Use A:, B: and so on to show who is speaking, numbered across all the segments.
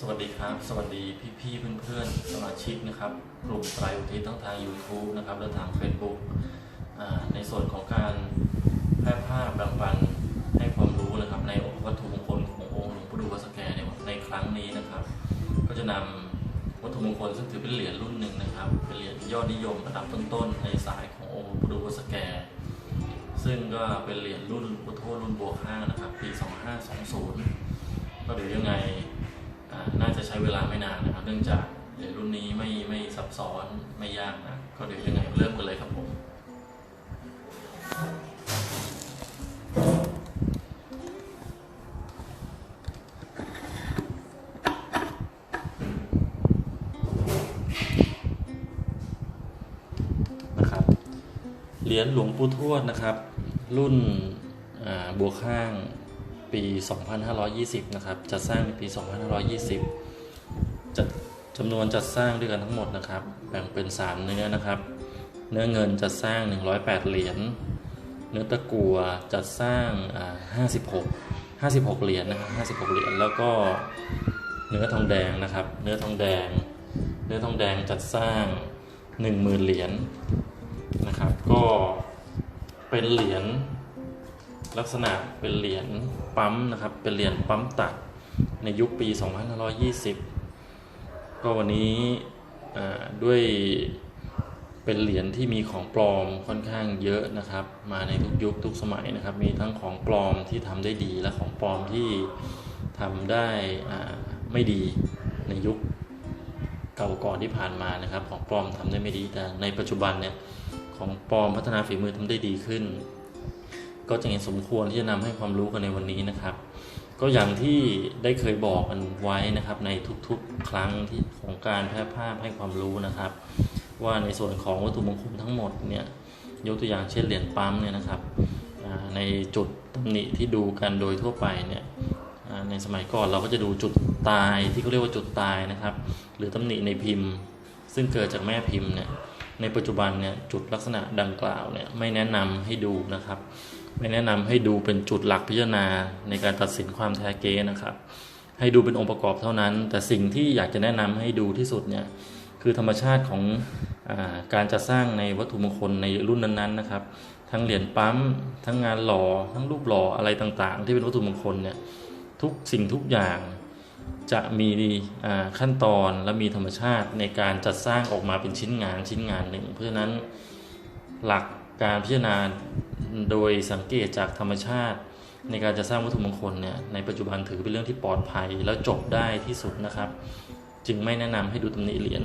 A: สวัสดีครับ สวัสดีพี่ๆเพื่อนๆ สมาชิกนะครับ กลุ่มไตรอุทิศทั้งทาง YouTube นะครับและทาง Facebook ในส่วนของการแพร่ภาพแบ่งปันให้ความรู้นะครับ ในวัตถุมงคลขององค์หลวงปู่ดูวัสแกในในครั้งนี้นะครับ ก็จะนำวัตถุมงคลซึ่งถือเป็นเหรียญรุ่นหนึ่งนะครับ เป็นเหรียญยอดนิยมระดับต้นๆ ในสายขององค์หลวงปู่ดูวัสแกซึ่งก็เป็นเหรียญรุ่นพุทโธรุ่นบวกห้านะครับ ปี 2520 ก็เดี๋ยวยังไง น่าจะใช้เวลาไม่นานนะครับ เนื่องจากเหรียญรุ่นนี้ไม่ไม่ซับซ้อนไม่ยากนะ ก็เดี๋ยวยังไงเริ่มกันเลยครับผม นะครับ เหรียญหลวงปู่ทวดนะครับ รุ่นบัวข้าง ปี 2520 นะครับ จัดสร้างในปี 2520จัดจำนวนจัดสร้างด้วยกันทั้งหมดนะครับ แบ่งเป็น 3 เนื้อนะครับ เนื้อเงินจัดสร้าง 108 เหรียญ เนื้อตะกัวจัดสร้างอ่า56 56 เหรียญนะครับ56 เหรียญ แล้วก็เนื้อทองแดงนะครับ เนื้อทองแดง เนื้อทองแดงจัดสร้าง 10,000 เหรียญนะครับ ก็เป็นเหรียญ ลักษณะเป็นเหรียญปั๊มนะครับ เป็นเหรียญปั๊มตัดในยุคปี 2520 ก็วันนี้ด้วยเป็นเหรียญที่มีของปลอมค่อนข้างเยอะนะครับ มาในทุกยุคทุกสมัยนะครับ มีทั้งของปลอมที่ทำได้ดีและของปลอมที่ทำได้ไม่ดีในยุคเก่าก่อนที่ผ่านมานะครับ ของปลอมทำได้ไม่ดีแต่ในปัจจุบันเนี่ยของปลอมพัฒนาฝีมือทำได้ดีขึ้น ก็จะเห็นสมควรที่จะนำให้ความรู้กันในวันนี้นะครับ ก็อย่างที่ได้เคยบอกกันไว้นะครับในทุกๆครั้งที่ของการแพร่ภาพให้ความรู้นะครับ ว่าในส่วนของวัตถุมงคลทั้งหมดเนี่ยยกตัวอย่างเช่นเหรียญปั๊มเนี่ยนะครับในจุดตำหนิที่ดูกันโดยทั่วไปเนี่ยในสมัยก่อนเราก็จะดูจุดตายที่เขาเรียกว่าจุดตายนะครับ หรือตำหนิในพิมพ์ ซึ่งเกิดจากแม่พิมพ์เนี่ย ในปัจจุบันเนี่ยจุดลักษณะดังกล่าวเนี่ยไม่แนะนำให้ดูนะครับ ไม่แนะนำให้ดูเป็นจุดหลักพิจารณาในการตัดสินความแท้เก๊นะครับ ให้ดูเป็นองค์ประกอบเท่านั้น แต่สิ่งที่อยากจะแนะนำให้ดูที่สุดเนี่ยคือธรรมชาติของอาการจัดสร้างในวัตถุมงคลในรุ่นนั้นๆนะครับ ทั้งเหรียญปั๊มทั้งงานหล่อทั้งรูปหล่ออะไรต่างๆ ที่เป็นวัตถุมงคลเนี่ยทุกสิ่งทุกอย่าง จะมีขั้นตอนและมีธรรมชาติในการจัดสร้างออกมาเป็นชิ้นงานชิ้นงานหนึ่ง เพราะฉะนั้นหลักการพิจารณาโดยสังเกตจากธรรมชาติ ในการจะสร้างวัตถุมงคลเนี่ยในปัจจุบันถือเป็นเรื่องที่ปลอดภัยแล้วจบได้ที่สุดนะครับ จึงไม่แนะนำให้ดูตำหนิเหรียญ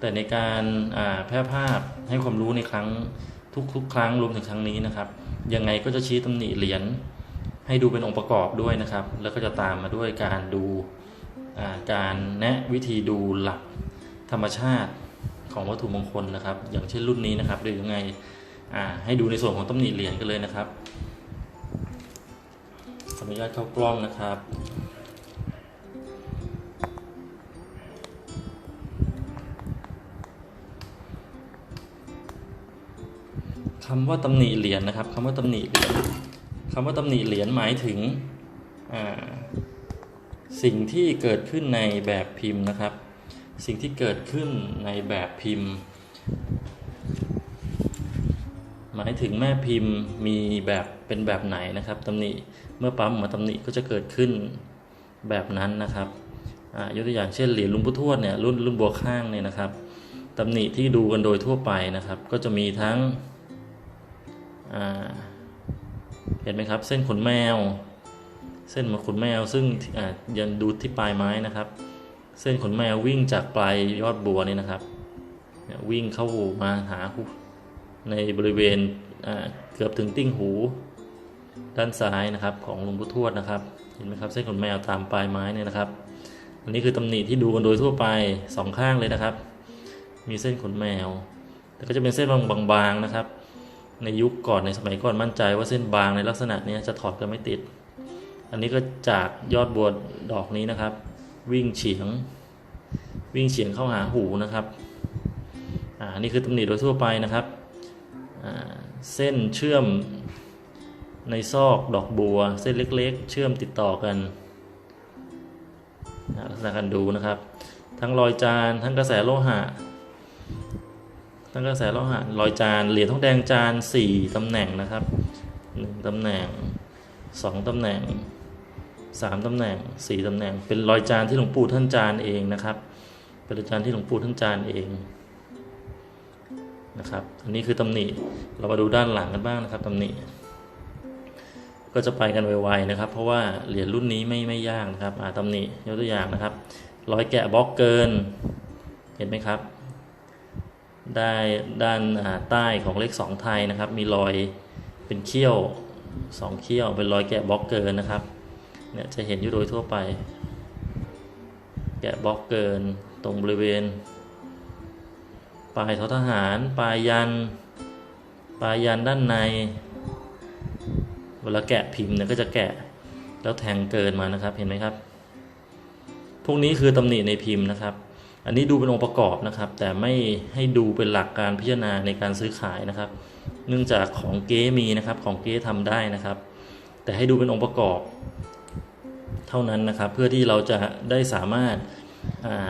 A: แต่ในการแพร่ภาพให้ความรู้ในครั้งทุกๆครั้งรวมถึงครั้งนี้นะครับ ยังไงก็จะชี้ตำหนิเหรียญให้ดูเป็นองค์ประกอบด้วยนะครับ แล้วก็จะตามมาด้วยการดู การแนะวิธีดูหลักธรรมชาติของวัตถุมงคลนะครับ อย่างเช่นรุ่นนี้นะครับหรือยังไงให้ดูในส่วนของตำหนิเหรียญกันเลยนะครับขออนุญาตเข้ากล้องนะครับคำว่าตำหนิเหรียญนะครับคำว่าตำหนิเหรียญคำว่าตำหนิเหรียญหมายถึง สิ่งที่เกิดขึ้นในแบบพิมพ์นะครับ สิ่งที่เกิดขึ้นในแบบพิมพ์ หมายถึงแม่พิมพ์มีแบบเป็นแบบไหนนะครับตำหนิเมื่อปั๊มมาตำหนิก็จะเกิดขึ้นแบบนั้นนะครับอ่ายกตัวอย่างเช่นเหรียญลุงพุทวดเนี่ยรุ่นรุ่นบัวข้างเนี่ยนะครับตำหนิที่ดูกันโดยทั่วไปนะครับ ก็จะมีทั้งเห็นไหมครับ เส้นขนแมว เส้นขนแมวซึ่งยันดูที่ปลายไม้นะครับ เส้นขนแมววิ่งจากปลายยอดบัวนี่นะครับ วิ่งเข้ามาหาในบริเวณเกือบถึงติ้งหูด้านซ้ายนะครับของหลวงพุทวดนะครับ เห็นไหมครับเส้นขนแมวตามปลายไม้เนี่ยนะครับ อันนี้คือตำหนิที่ดูกันโดยทั่วไปสองข้างเลยนะครับ มีเส้นขนแมว แต่ก็จะเป็นเส้นบางๆนะครับ ในยุคก่อนในสมัยก่อนมั่นใจว่าเส้นบางในลักษณะนี้จะถอดกันไม่ติด อันนี้ก็จากยอดบัวดอกนี้นะครับ วิ่งเฉียง วิ่งเฉียงเข้าหาหูนะครับอ่านี่คือตำหนิโดยทั่วไปนะครับอ่าเส้นเชื่อมในซอกดอกบัว เส้นเล็ก ๆ เชื่อมติดต่อกันนะลักษณะการดูนะครับ ทั้งรอยจานทั้งกระแสโลหะ ทั้งกระแสโลหะรอยจานเหรียญทองแดงจานสี่ตำแหน่งนะครับหนึ่งตำแหน่งสองตำแหน่ง สามตำแหน่งสี่ตำแหน่ง เป็นรอยจานที่หลวงปู่ท่านจานเองนะครับ เป็นรอยจานที่หลวงปู่ท่านจานเองนะครับ อันนี้คือตำหนิ เรามาดูด้านหลังกันบ้างนะครับตำหนิ ก็จะไปกันไวๆนะครับ เพราะว่าเหรียญรุ่นนี้ไม่ไม่ยากนะครับอ่าตำหนิยกตัวอย่างนะครับ รอยแกะบล็อกเกิน เห็นไหมครับ ได้ด้านใต้ของเลข2ไทยนะครับ มีรอยเป็นเขี้ยวสองเขี้ยวเป็นรอยแกะบล็อกเกินนะครับ เนี่ยจะเห็นอยู่โดยทั่วไป แกะบล็อกเกินตรงบริเวณ ปลายทอทหาร ปลายยัน ปลายยันด้านใน เวลาแกะพิมพ์เนี่ยก็จะแกะแล้วแทงเกินมานะครับเห็นไหมครับ พวกนี้คือตำหนิในพิมพ์นะครับ อันนี้ดูเป็นองค์ประกอบนะครับ แต่ไม่ให้ดูเป็นหลักการพิจารณาในการซื้อขายนะครับ เนื่องจากของเก๊มีนะครับของเก๊ทำได้นะครับ แต่ให้ดูเป็นองค์ประกอบ เท่านั้นนะครับ เพื่อที่เราจะได้สามารถ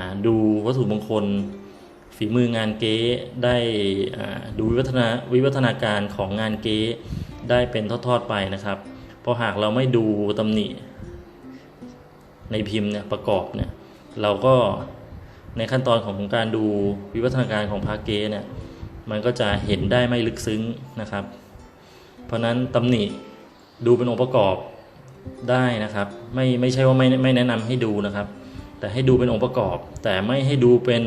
A: าดูวัตถุมงคล ฝีมืองานเก๊ได้ดูวิวัฒนาวิวัฒนาการของงานเก๊ได้เป็นทอดๆไปนะครับ เพราะหากเราไม่ดูตำหนิในพิมพ์เนี่ยประกอบเนี่ยเราก็ในขั้นตอนของการดูวิวัฒนาการของพาเกเนี่ยมันก็จะเห็นได้ไม่ลึกซึ้งนะครับ เพราะฉะนั้นตำหนิดูเป็นองค์ประกอบ ได้นะครับ ไม่ไม่ใช่ว่าไม่ไม่แนะนำให้ดูนะครับ แต่ให้ดูเป็นองค์ประกอบ แต่ไม่ให้ดูเป็น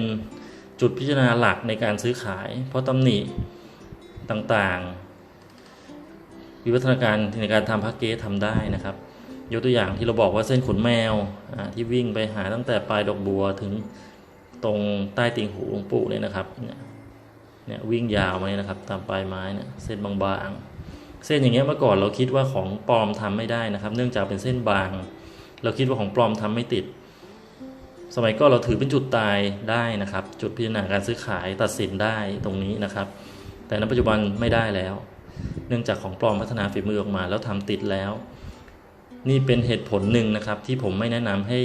A: จุดพิจารณาหลักในการซื้อขาย เพราะตำหนิต่างๆ วิวัฒนาการในการทำพาเกสทำได้นะครับ ยกตัวอย่างที่เราบอกว่าเส้นขนแมวที่วิ่งไปหาตั้งแต่ปลายดอกบัวถึงตรงใต้ติ่งหูหลวงปู่เนี่ยนะครับเนี่ยเนี่ยวิ่งยาวมาเนี่ยนะครับ ตามปลายไม้เนี่ยเส้นบางๆ เส้นอย่างเงี้ยเมื่อก่อนเราคิดว่าของปลอมทำไม่ได้นะครับ เนื่องจากเป็นเส้นบาง เราคิดว่าของปลอมทำไม่ติด สมัยก่อนเราถือเป็นจุดตายได้นะครับ จุดพิจารณาการซื้อขายตัดสินได้ตรงนี้นะครับ แต่ในปัจจุบันไม่ได้แล้ว เนื่องจากของปลอมพัฒนาฝีมือออกมา แล้วทำติดแล้ว นี่เป็นเหตุผลหนึ่งนะครับ ที่ผมไม่แนะนำให้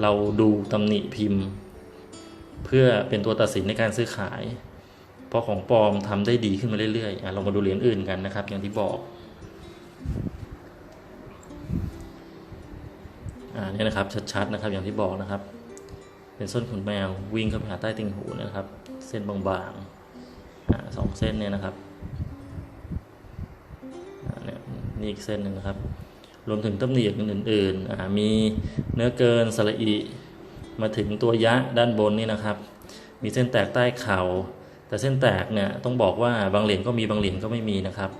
A: เราดูตำหนิพิมพ์ เพื่อเป็นตัวตัดสินในการซื้อขาย ราะของปลอมทำได้ดีขึ้นมาเรื่อยๆเรามาดูเหรียญอื่นกันนะครับ อย่างที่บอกอ่าเนี่ยนะครับชัดๆนะครับ อย่างที่บอกนะครับ เป็นส้นขนแมววิ่งเข้าไปหาใต้ติ่งหูนะครับ เส้นบางๆอ่าสองเส้นเนี่ยนะครับอ่าเนี่ยนี่อีกเส้นหนึ่งนะครับรวมถึงตำหนิอย่างอื่นๆอ่ามีเนื้อเกินสระอิมาถึงตัวยะด้านบนนี่นะครับ มีเส้นแตกใต้เข่า แต่เส้นแตกเนี่ยต้องบอกว่าบางเหรียญก็มีบางเหรียญก็ไม่มีนะครับ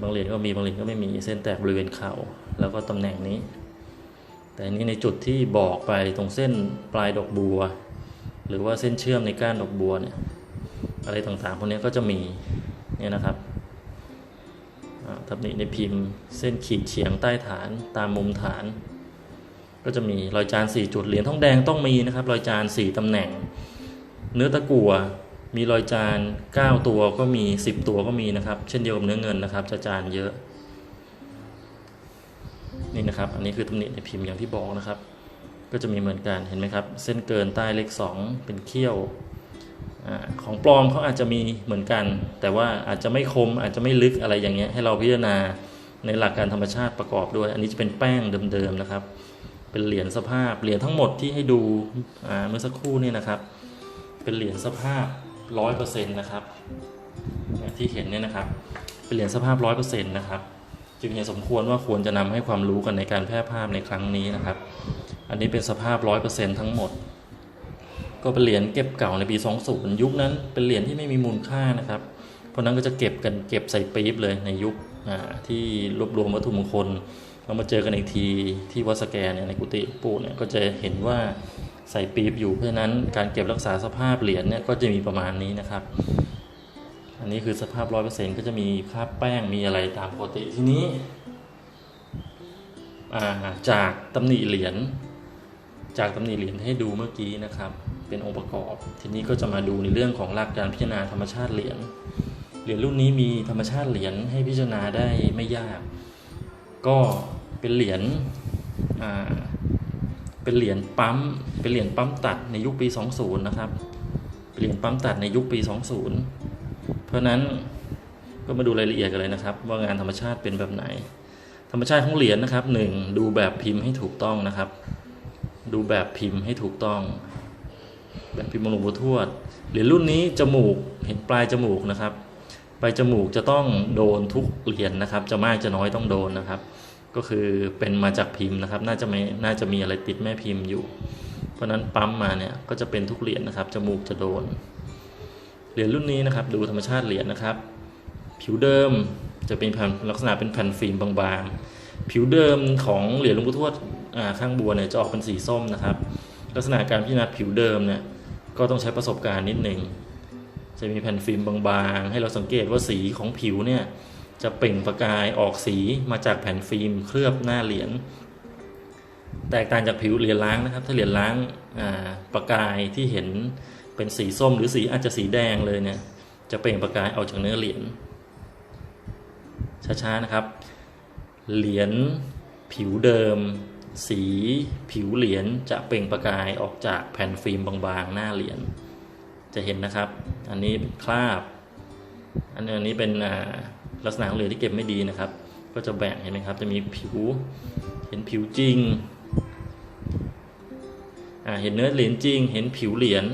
A: บางเหรียญก็มีบางเหรียญก็ไม่มีเส้นแตกบริเวณเข่าแล้วก็ตำแหน่งนี้ แต่นี้ในจุดที่บอกไปตรงเส้นปลายดอกบัว หรือว่าเส้นเชื่อมในก้านดอกบัวเนี่ยอะไรต่างๆพวกนี้ก็จะมีเนี่ยนะครับอ่าตำหนิในพิมพ์เส้นขีดเฉียงใต้ฐานตามมุมฐาน ก็จะมีรอยจาน4จุดเหรียญทองแดงต้องมีนะครับรอยจาน4ตำแหน่ง เนื้อตะกั่ว มีรอยจาน 9 ตัวก็มี 10 ตัวก็มีนะครับ เช่นเดียวกับเนื้อเงินนะครับ จะจานเยอะ นี่นะครับ อันนี้คือตำหนิในพิมพ์อย่างที่บอกนะครับ ก็จะมีเหมือนกันเห็นไหมครับ เส้นเกินใต้เลข 2 เป็นเขี้ยวอของปลอมเขาอาจจะมีเหมือนกัน แต่ว่าอาจจะไม่คมอาจจะไม่ลึกอะไรอย่างเงี้ยให้เราพิจารณาในหลักการธรรมชาติประกอบด้วย อันนี้จะเป็นแป้งเดิมๆนะครับ เป็นเหรียญสภาพเหรียญทั้งหมดที่ให้ดูเมื่อสักครู่นี่นะครับ เป็นเหรียญสภาพ ร้อยเปอร์เซ็นต์นะครับที่เห็นเนี่ยนะครับ เป็นเหรียญสภาพร้อยเปอร์เซ็นต์นะครับ จึงเห็นสมควรว่าควรจะนำให้ความรู้กันในการแพร่ภาพในครั้งนี้นะครับ อันนี้เป็นสภาพร้อยเปอร์เซ็นต์ทั้งหมด ก็เป็นเหรียญเก็บเก่าในปี20ยุคนั้น เป็นเหรียญที่ไม่มีมูลค่านะครับ เพราะนั้นก็จะเก็บกันเก็บใส่ปี๊บเลยในยุคที่รวบรวมวัตถุมงคลเรามาเจอกันอีกทีที่วัดสแกนเนี่ยในกุฏิปู่เนี่ยก็จะเห็นว่า ใส่ปี๊บอยู่เพราะฉะนั้นการเก็บรักษาสภาพเหรียญเนี่ยก็จะมีประมาณนี้นะครับ อันนี้คือสภาพร้อยเปอร์เซ็นต์ก็จะมีคราบแป้งมีอะไรตามปกติทีนี้าจากตำหนิเหรียญจากตำหนิเหรียญให้ดูเมื่อกี้นะครับ เป็นองค์ประกอบ ทีนี้ก็จะมาดูในเรื่องของหลักการพิจารณาธรรมชาติเหรียญเหรียญรุ่นนี้มีธรรมชาติเหรียญให้พิจารณาได้ไม่ยาก ก็เป็นเหรียญอ่า เป็นเหรียญปั๊ม เป็นเหรียญปั๊มตัดในยุคปี 20 นะครับ เป็นเหรียญปั๊มตัดในยุคปี 20 เพราะนั้นก็มาดูรายละเอียดกันเลยนะครับ ว่างานธรรมชาติเป็นแบบไหน ธรรมชาติของเหรียญนะครับหนึ่งดูแบบพิมพ์ให้ถูกต้องนะครับ ดูแบบพิมพ์ให้ถูกต้อง แบบพิมพ์หลวงปู่ทวดเหรียญรุ่นนี้จมูกเห็นปลายจมูกนะครับปลายจมูกจะต้องโดนทุกเหรียญนะครับ จะมากจะน้อยต้องโดนนะครับ ก็คือเป็นมาจากพิมพ์นะครับ น่าจะไม่น่าจะมีอะไรติดแม่พิมพ์อยู่ เพราะฉะนั้นปั๊มมาเนี่ยก็จะเป็นทุกเหรียญนะครับจมูกจะโดนเหรียญรุ่นนี้นะครับ ดูธรรมชาติเหรียญนะครับ ผิวเดิมจะเป็นแผ่นลักษณะเป็นแผ่นฟิล์มบางๆ ผิวเดิมของเหรียญหลวงปู่ทวดข้างบัวเนี่ยจะออกเป็นสีส้มนะครับ ลักษณะการพิจารณาผิวเดิมเนี่ยก็ต้องใช้ประสบการณ์นิดหนึ่งจะมีแผ่นฟิล์มบางๆ ให้เราสังเกตว่าสีของผิวเนี่ย จะเปล่งประกายออกสีมาจากแผ่นฟิล์มเคลือบหน้าเหรียญแตกต่างจากผิวเหรียญล้างนะครับ ถ้าเหรียญล้างประกายที่เห็นเป็นสีส้มหรือสีอาจจะสีแดงเลยเนี่ยจะเปล่งประกายออกจากเนื้อเหรียญช้าๆนะครับ เหรียญผิวเดิม สีผิวเหรียญจะเปล่งประกายออกจากแผ่นฟิล์มบางๆ หน้าเหรียญจะเห็นนะครับ อันนี้เป็นคราบ อันนี้อันนี้เป็นอ่า ลักษณะของเหรียญที่เก็บไม่ดีนะครับ ก็จะแบ่งเห็นไหมครับ จะมีผิว เห็นผิวจริงเห็นเนื้อเหรียญจริง เห็นผิวเหรียญ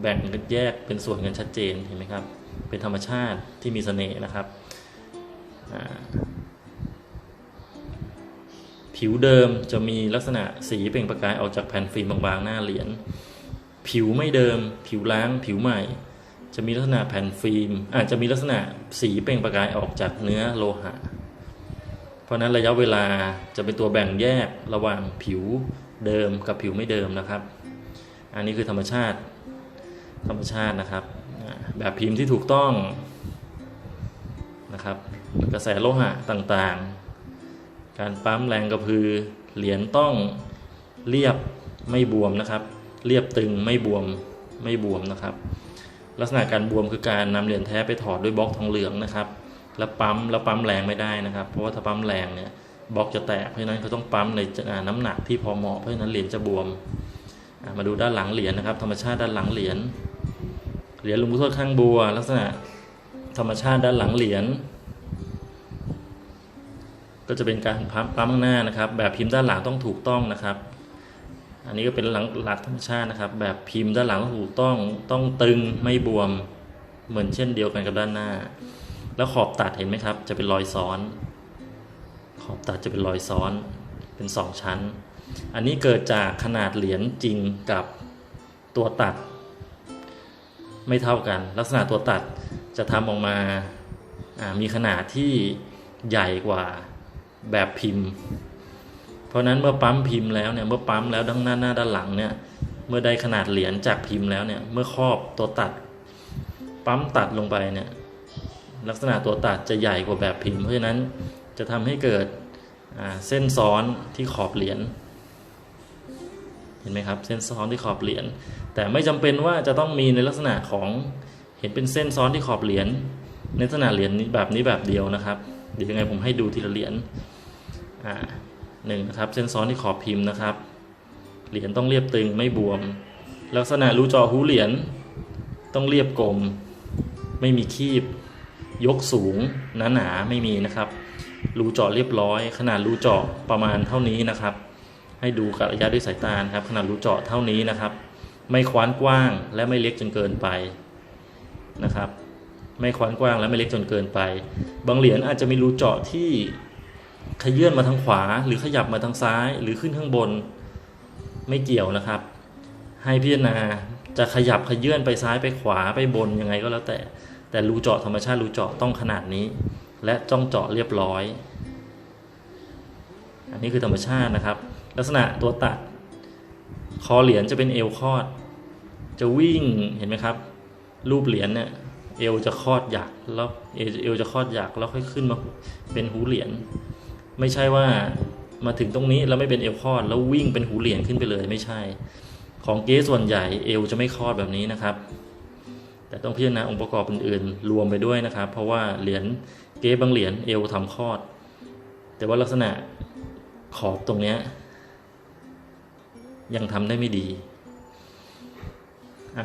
A: แบ่งกันแยกเป็นส่วนกันชัดเจนเห็นไหมครับ เป็นธรรมชาติที่มีเสน่ห์นะครับ ผิวเดิมจะมีลักษณะสีเปล่งประกายออกจากแผ่นฟิล์มบางๆหน้าเหรียญผิวไม่เดิม ผิวล้างผิวใหม่ จะมีลักษณะแผ่นฟิล์มอาจจะมีลักษณะสีเปล่งประกายออกจากเนื้อโลหะ เพราะนั้นระยะเวลาจะเป็นตัวแบ่งแยกระหว่างผิวเดิมกับผิวไม่เดิมนะครับ อันนี้คือธรรมชาติธรรมชาตินะครับ แบบพิมพ์ที่ถูกต้องนะครับ กระแสโลหะต่างๆ การปั๊มแรงกระพือเหรียญต้องเรียบไม่บวมนะครับ เรียบตึงไม่บวมไม่บวมนะครับ ลักษณะการบวมคือการนำเหรียญแท้ไปถอดด้วยบล็อกทองเหลืองนะครับ แล้วปั๊มแล้วปั๊มแรงไม่ได้นะครับ เพราะว่าถ้าปั๊มแรงเนี่ยบล็อกจะแตกเพราะฉะนั้นเขาต้องปั๊มในน้ำหนักที่พอเหมาะเพราะฉะนั้นเหรียญจะบวมมาดูด้านหลังเหรียญนะครับ ธรรมชาติด้านหลังเหรียญเหรียญลวงปู่ทวข้างบัว ลักษณะธรรมชาติด้านหลังเหรียญก็จะเป็นการปั๊มปั๊มข้างหน้านะครับ แบบพิมพ์ด้านหลังต้องถูกต้องนะครับ อันนี้ก็เป็นหลังหลักธรรมชาตินะครับ แบบพิมพ์ด้านหลังต้องถูกต้องต้องตึงไม่บวมเหมือนเช่นเดียวกันกับด้านหน้า แล้วขอบตัดเห็นไหมครับ จะเป็นรอยซ้อน ขอบตัดจะเป็นรอยซ้อนเป็นสองชั้น อันนี้เกิดจากขนาดเหรียญจริงกับตัวตัด ไม่เท่ากัน ลักษณะตัวตัดจะทำออกมามีขนาดที่ใหญ่กว่าแบบพิมพ์ เพราะนั้นเมื่อปั๊มพิมพ์แล้วเนี่ยเมื่อปั๊มแล้วด้านหน้าหน้าด้านหลังเนี่ยเมื่อได้ขนาดเหรียญจากพิมพ์แล้วเนี่ยเมื่อครอบตัวตัด ปั๊มตัดลงไปเนี่ยลักษณะตัวตัดจะใหญ่กว่าแบบพิมพ์ เพราะฉะนั้นจะทำให้เกิดเส้นซ้อนที่ขอบเหรียญเห็นไหมครับเส้นซ้อนที่ขอบเหรียญแต่ไม่จำเป็นว่าจะต้องมีในลักษณะของเห็นเป็นเส้นซ้อนที่ขอบเหรียญในลักษณะเหรียญแบบนี้แบบเดียวนะครับ เดี๋ยวยังไงผมให้ดูทีละเหรียญอ่า หนึ่งนะครับเส้นซ้อนที่ขอบพิมพ์นะครับ เหรียญต้องเรียบตึงไม่บวม ลักษณะรูจอหูเหรียญต้องเรียบกลม ไม่มีคีบ ยกสูงหนาหนาไม่มีนะครับ รูเจาะเรียบร้อย ขนาดรูเจาะประมาณเท่านี้นะครับ ให้ดูกับระยะด้วยสายตาครับ ขนาดรูเจาะเท่านี้นะครับ ไม่คว้านกว้างและไม่เล็กจนเกินไปนะครับ ไม่คว้านกว้างและไม่เล็กจนเกินไป บางเหรียญอาจจะมีรูเจาะที่ ขยื่นมาทางขวา หรือขยับมาทางซ้าย หรือขึ้นข้างบนไม่เกี่ยวนะครับ ให้พิจารณาจะขยับขยื่นไปซ้ายไปขวาไปบนยังไงก็แล้วแต่ แต่รูเจาะธรรมชาติรูเจาะต้องขนาดนี้ และจ้องเจาะเรียบร้อย อันนี้คือธรรมชาตินะครับ ลักษณะตัวตัดคอเหรียญจะเป็นเอวคอด จะวิ่งเห็นไหมครับ รูปเหรียญเนี่ยเอวจะคอดหยักแล้วเอวจะคอดหยักแล้วค่อยขึ้นมาเป็นหูเหรียญ ไม่ใช่ว่ามาถึงตรงนี้แล้วไม่เป็นเอวคอด แล้ววิ่งเป็นหูเหรียญขึ้นไปเลยไม่ใช่ ของเก๊ส่วนใหญ่เอวจะไม่คอดแบบนี้นะครับ แต่ต้องพิจารณาองค์ประกอบอื่นๆ รวมไปด้วยนะครับ เพราะว่าเหรียญเก๊บางเหรียญเอวทำคอด แต่ว่าลักษณะขอบตรงเนี้ยยังทำได้ไม่ดี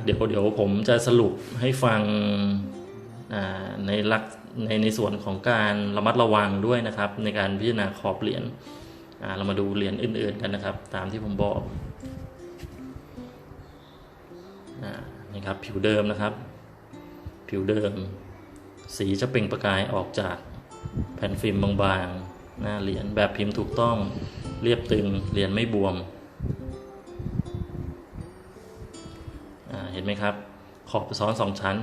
A: เดี๋ยวเดี๋ยวผมจะสรุปให้ฟังในลัก ในในส่วนของการระมัดระวังด้วยนะครับ ในการพิจารณาขอบเหรียญเรามาดูเหรียญอื่น ๆกันนะครับ ตามที่ผมบอกอนี่ครับผิวเดิมนะครับ ผิวเดิม สีจะเปล่งประกายออกจากแผ่นฟิล์มบางๆหน้าเหรียญแบบพิมพ์ถูกต้องเรียบตึงเหรียญไม่บวมเห็นไหมครับ ขอบซ้อนสองชั้น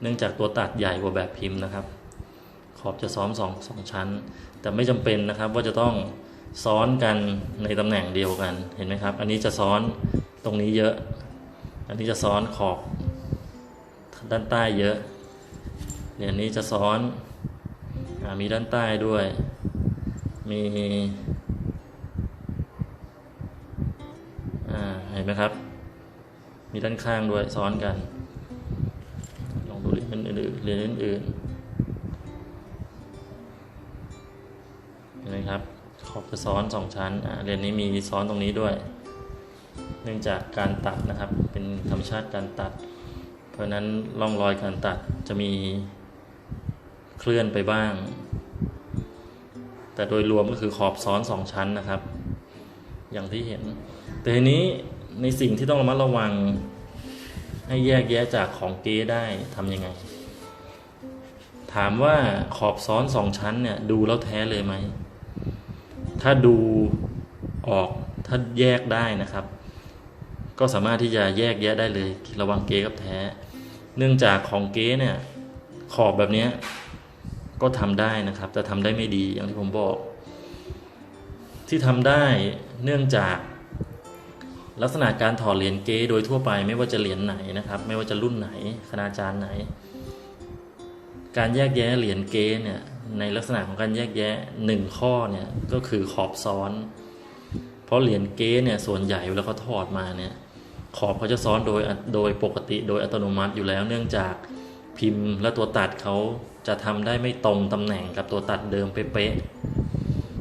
A: เนื่องจากตัวตัดใหญ่กว่าแบบพิมพ์นะครับ ขอบจะซ้อนสองสองชั้น แต่ไม่จำเป็นนะครับว่าจะต้องซ้อนกันในตำแหน่งเดียวกันเห็นไหมครับ อันนี้จะซ้อนตรงนี้เยอะ อันนี้จะซ้อนขอบด้านใต้เยอะเหรียนี้จะซ้อนอมีด้านใต้ด้วย มีเห็นไหมครับ มีด้านข้างด้วยซ้อนกัน ลองดูเหรียญอื่นๆเรียญอื่นๆเห็นไหมครับ ขอบจะซ้อนสองชั้นอ่าเรียญนี้มีซ้อนตรงนี้ด้วย เนื่องจากการตัดนะครับ เป็นธรรมชาติการตัด เพราะฉะนั้นร่องรอยการตัดจะมีเคลื่อนไปบ้าง แต่โดยรวมก็คือขอบซ้อนสองชั้นนะครับ อย่างที่เห็น แต่ทีนี้ในสิ่งที่ต้องระมัดระวัง ให้แยกแยะจากของเก๊ได้ทำยังไง ถามว่าขอบซ้อนสองชั้นเนี่ย ดูแล้วแท้เลยไหม ถ้าดูออกถ้าแยกได้นะครับ ก็สามารถที่จะแยกแยะได้เลย ระวังเก๊กับแท้ เนื่องจากของเก๊เนี่ย ขอบแบบนี้ก็ทำได้นะครับ แต่ทำได้ไม่ดีอย่างที่ผมบอก ที่ทำได้เนื่องจาก ลักษณะการถอดเหรียญเก๊โดยทั่วไปไม่ว่าจะเหรียญไหนนะครับ ไม่ว่าจะรุ่นไหนคณาจารย์ไหน การแยกแยะเหรียญเก๊เนี่ยในลักษณะของการแยกแยะหนึ่งข้อเนี่ยก็คือขอบซ้อน เพราะเหรียญเก๊เนี่ยส่วนใหญ่เวลาเขาถอดมาเนี่ยขอบเขาจะซ้อนโดยโดยปกติโดยอัตโนมัติอยู่แล้ว เนื่องจากพิมพ์และตัวตัดเขาจะทำได้ไม่ตรงตำแหน่งกับตัวตัดเดิมเป๊ะ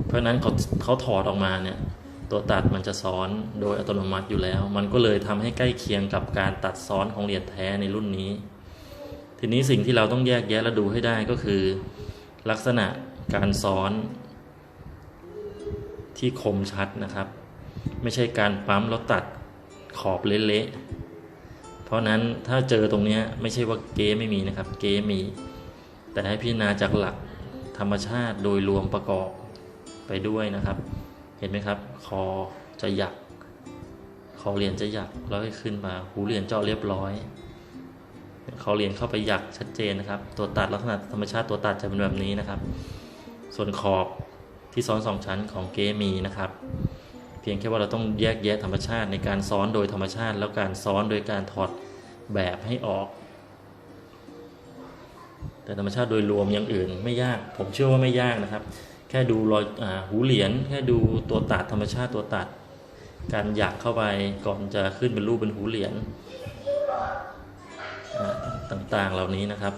A: เพราะนั้นเขาเขาถอดออกมาเนี่ย ตัวตัดมันจะซ้อนโดยอัตโนมัติอยู่แล้ว มันก็เลยทำให้ใกล้เคียงกับการตัดซ้อนของเหรียญแท้ในรุ่นนี้ ทีนี้สิ่งที่เราต้องแยกแยะและดูให้ได้ก็คือ ลักษณะการซ้อนที่คมชัดนะครับ ไม่ใช่การปั๊มแล้วตัดขอบเละๆเพราะนั้นถ้าเจอตรงนี้ไม่ใช่ว่าเก๊ไม่มีนะครับ เก๊มี แต่ให้พิจารณาจากหลักธรรมชาติโดยรวมประกอบไปด้วยนะครับ เห็นไหมครับ คอจะหยัก คอเหรียญจะหยักแล้วก็ขึ้นมา หูเหรียญเจาะเรียบร้อยเขาเหรียญเข้าไปหยักชัดเจนนะครับ ตัวตัดลักษณะธรรมชาติตัวตัดจะเป็นแบบนี้นะครับ ส่วนขอบที่ซ้อนสองชั้นของเกมีนะครับ เพียงแค่ว่าเราต้องแยกแยะธรรมชาติในการซ้อนโดยธรรมชาติ แล้วการซ้อนโดยการถอดแบบให้ออก แต่ธรรมชาติโดยรวมอย่างอื่นไม่ยาก ผมเชื่อว่าไม่ยากนะครับ แค่ดูรอยอหูเหรียญแค่ดูตัวตัดธรรมชาติตัวตัด การหยักเข้าไปก่อนจะขึ้นเป็นรูปเป็นหูเหรียญอ่าต่างๆเหล่านี้นะครับ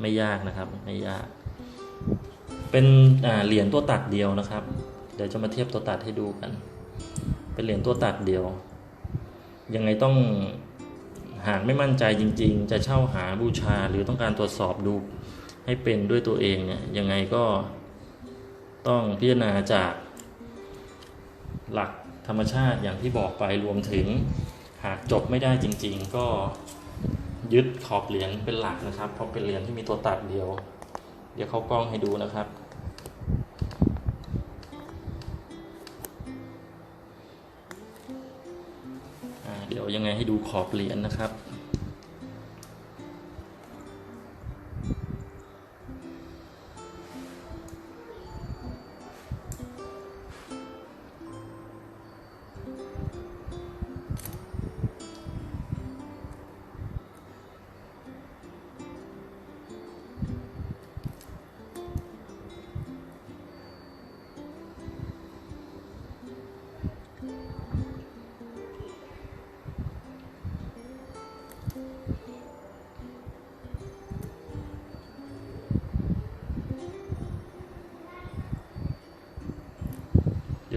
A: ไม่ยากนะครับไม่ยาก เป็นเหรียญตัวตัดเดียวนะครับ เดี๋ยวจะมาเทียบตัวตัดให้ดูกัน เป็นเหรียญตัวตัดเดียว ยังไงต้องหากไม่มั่นใจจริง ๆ จะเช่าหาบูชาหรือต้องการตรวจสอบดูให้เป็นด้วยตัวเองเนี่ยยังไงก็ ต้องพิจารณาจากหลักธรรมชาติอย่างที่บอกไปรวมถึงหากจบไม่ได้จริง ๆ ก็ยึดขอบเหรียญเป็นหลักนะครับ เพราะเป็นเหรียญที่มีตัวตัดเดียว เดี๋ยวเขากล้องให้ดูนะครับเดี๋ยวยังไงให้ดูขอบเหรียญนะครับ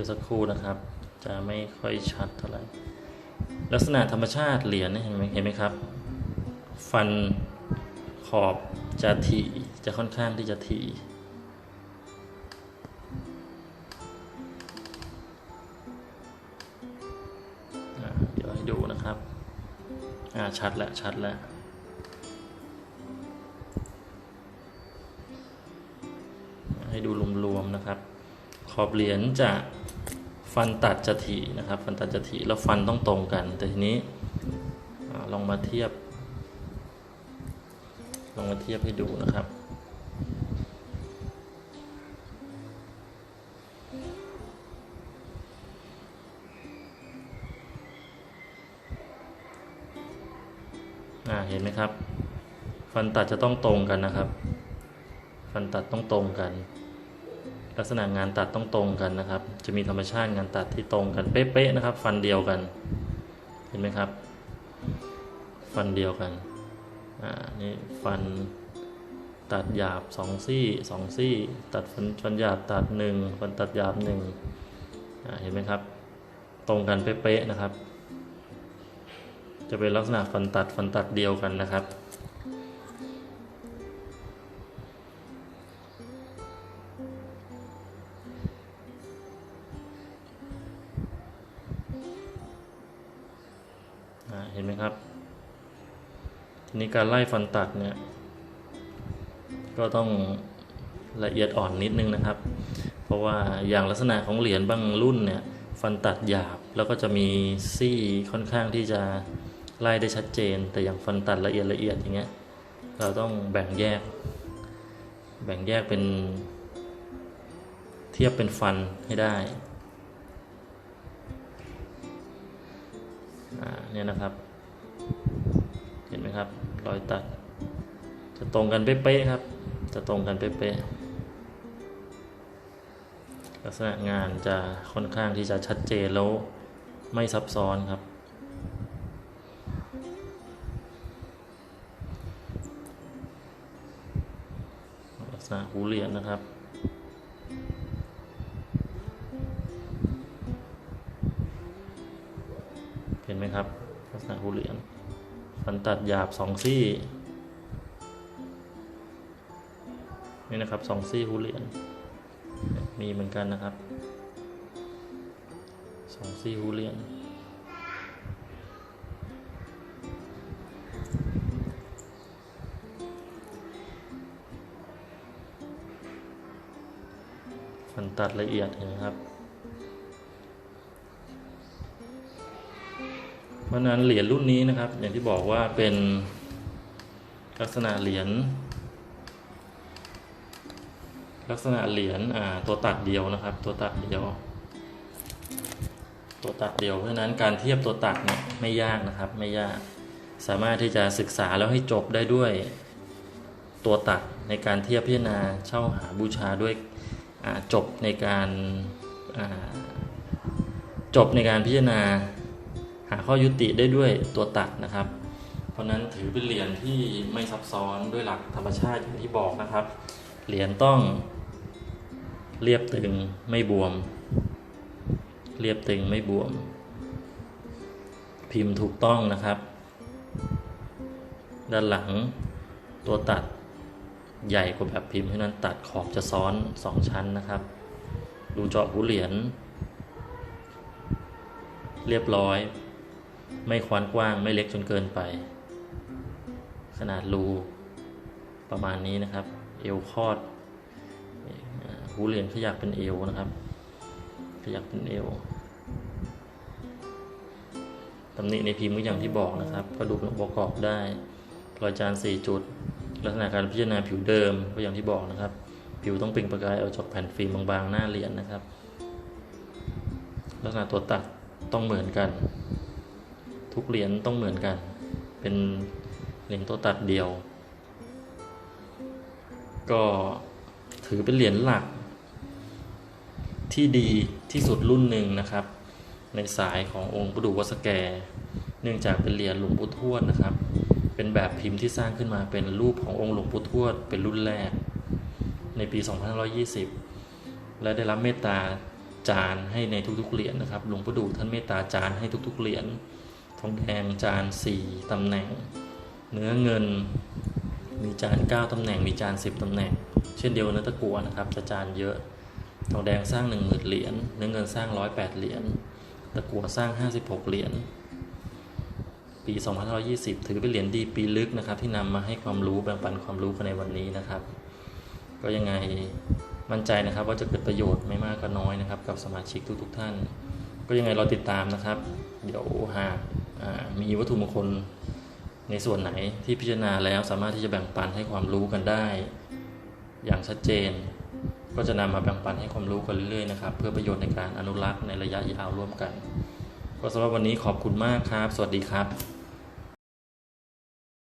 A: ยวสักครู่นะครับ จะไม่ค่อยชัดเท่าไหร่ลักษณะธรรมชาติเหรียญเห็นไหมเห็นไหมครับ ฟันขอบจะถี่จะค่อนข้างที่จะถี่เดี๋ยวให้ดูนะครับ อ่าชัดแล้วชัดแล้วให้ดูรวมๆนะครับ ขอบเหรียญจะ ฟันตัดจะถีนะครับ ฟันตัดจะถีแล้วฟันต้องตรงกัน แต่ทีนี้ลองมาเทียบ ลองมาเทียบให้ดูนะครับเห็นไหมครับ ฟันตัดจะต้องตรงกันนะครับ ฟันตัดต้องตรงกัน ลักษณะงานตัดต้องตรงกันนะครับ จะมีธรรมชาติงานตัดที่ตรงกันเป๊ะๆนะครับ ฟันเดียวกัน เห็นไหมครับ ฟันเดียวกัน อ่า นี่ฟันตัดหยาบสองซี่สองซี่ ตัดฟันฟันหยาบตัดหนึ่งฟันตัดหยาบหนึ่งอ่า เห็นไหมครับ ตรงกันเป๊ะๆนะครับ จะเป็นลักษณะฟันตัดฟันตัดเดียวกันนะครับ การไล่ฟันตัดเนี่ยก็ต้องละเอียดอ่อนนิดนึงนะครับ เพราะว่าอย่างลักษณะของเหรียญบางรุ่นเนี่ยฟันตัดหยาบแล้วก็จะมีซี่ค่อนข้างที่จะไล่ได้ชัดเจน แต่อย่างฟันตัดละเอียดละเอียดอย่างเงี้ยเราต้องแบ่งแยก แบ่งแยกเป็น เทียบเป็นฟันให้ได้เนี่ยนะครับ เห็นไหมครับ รอยตัด จะตรงกันเป๊ะๆครับ จะตรงกันเป๊ะๆลักษณะงานจะค่อนข้างที่จะชัดเจนแล้วไม่ซับซ้อนครับ ลักษณะหูเหรียญนะครับเห็นไหมครับ ลักษณะหูเหรียญ ฟันตัดหยาบสองซี่ นี่นะครับสองซี่หูเหรียญมีเหมือนกันนะครับสองซี่หูเหรียญฟันตัดละเอียดนไหมครับ ราะนั้นเหรียญรุ่นนี้นะครับ อย่างที่บอกว่าเป็นลักษณะเหรียญลักษณะเหรียญตัวตัดเดียวนะครับ ตัวตัดเดียว ตัวตัดเดียว เพราะนั้นการเทียบตัวตัดเนี่ยไม่ยากนะครับ ไม่ยากสามารถที่จะศึกษาแล้วให้จบได้ด้วยตัวตัดในการเทียบพิจารณาเช่าหาบูชาด้วยจบในการาจบในการพิจารณาาข้อยุติได้ด้วยตัวตัดนะครับ เพราะนั้นถือเป็นเหรียญที่ไม่ซับซ้อนด้วยหลักธรรมชาติอย่างที่บอกนะครับ เหรียญต้องเรียบตึงไม่บวม เรียบตึงไม่บวม พิมพ์ถูกต้องนะครับ ด้านหลังตัวตัดใหญ่กว่าแบบพิมพ์เพราะนั้นตัดขอบจะซ้อนสองชั้นนะครับ ดูเจาะหูเหรียญเรียบร้อย ไม่ควานกว้างไม่เล็กจนเกินไป ขนาดรูประมาณนี้นะครับ เอวคอดหูเหรียญขยักเป็นเอวนะครับ ขยักเป็นเอวตำหนิในพิมพ์ก็อย่างที่บอกนะครับกระดูกประกอบได้รอยจานสี่จุด ลักษณะการพิจารณาผิวเดิมก็อย่างที่บอกนะครับ ผิวต้องเปล่งประกายเอาจากแผ่นฟิล์มบางๆ หน้าเหรียญนะครับ ลักษณะตัวตัดต้องเหมือนกัน ทุกเหรียญต้องเหมือนกัน เป็นเหรียญตัวตัดเดียว ก็ถือเป็นเหรียญหลัก ที่ดีที่สุดรุ่นหนึ่งนะครับ ในสายขององค์ปู่ดูวัสแก เนื่องจากเป็นเหรียญหลวงปู่ทวดนะครับ เป็นแบบพิมพ์ที่สร้างขึ้นมาเป็นรูปขององค์หลวงปู่ทวด เป็นรุ่นแรก ในปี 2520 และได้รับเมตตาจานให้ในทุกๆเหรียญนะครับ หลวงปู่ดูท่านเมตตาจานให้ทุกๆเหรียญ ทองแดงจานสี่ตำแหน่ง เนื้อเงินมีจาน 9ตำแหน่ง มีจาน 10ตำแหน่ง เช่นเดียวกับเนื้อตะกัวนะครับจะจานเยอะ ทองแดงสร้าง1 0,000เหรียญเนื้อเงินสร้าง 108 เหรียญตะกัวสร้าง 56 เหรียญปี 2520 ถือเป็นเหรียญดีปีลึกนะครับ ที่นำมาให้ความรู้แบ่งปันความรู้กันในวันนี้นะครับ ก็ยังไงมั่นใจนะครับว่าจะเกิดประโยชน์ไม่มากก็น้อยนะครับ กับสมาชิกทุกๆท่าน ก็ยังไงเราติดตามนะครับ เดี๋ยวหาก มีวัตถุมงคลในส่วนไหนที่พิจารณาแล้วสามารถที่จะแบ่งปันให้ความรู้กันได้ อย่างชัดเจน ก็จะนำมาแบ่งปันให้ความรู้กันเรื่อยๆนะครับ เพื่อประโยชน์ในการอนุรักษ์ในระยะยาวร่วมกัน ก็สำหรับวันนี้ขอบคุณมากครับ สวัสดีครับ